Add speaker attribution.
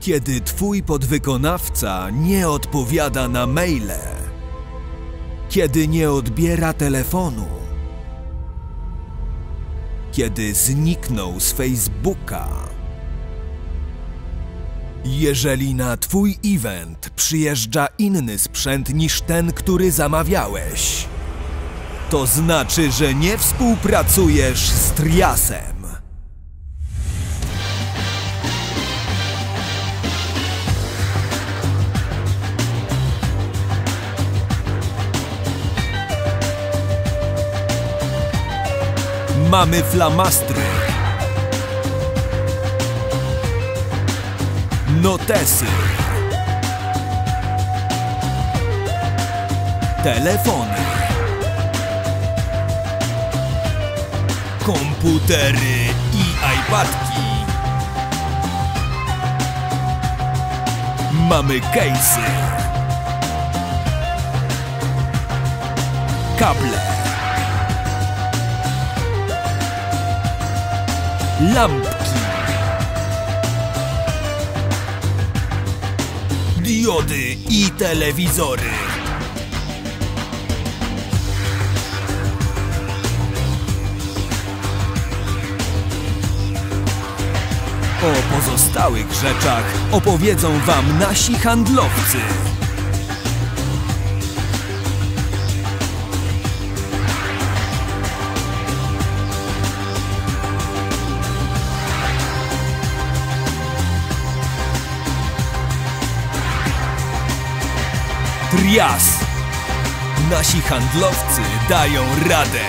Speaker 1: Kiedy twój podwykonawca nie odpowiada na maile, kiedy nie odbiera telefonu, kiedy zniknął z Facebooka. Jeżeli na twój event przyjeżdża inny sprzęt niż ten, który zamawiałeś, to znaczy, że nie współpracujesz z Triasem. Mamy flamastry. Notesy. Telefony. Komputery i iPadki. Mamy case'y. Kable. Lampki, diody i telewizory. O pozostałych rzeczach opowiedzą Wam nasi handlowcy. Trias. Nasi handlowcy dają radę.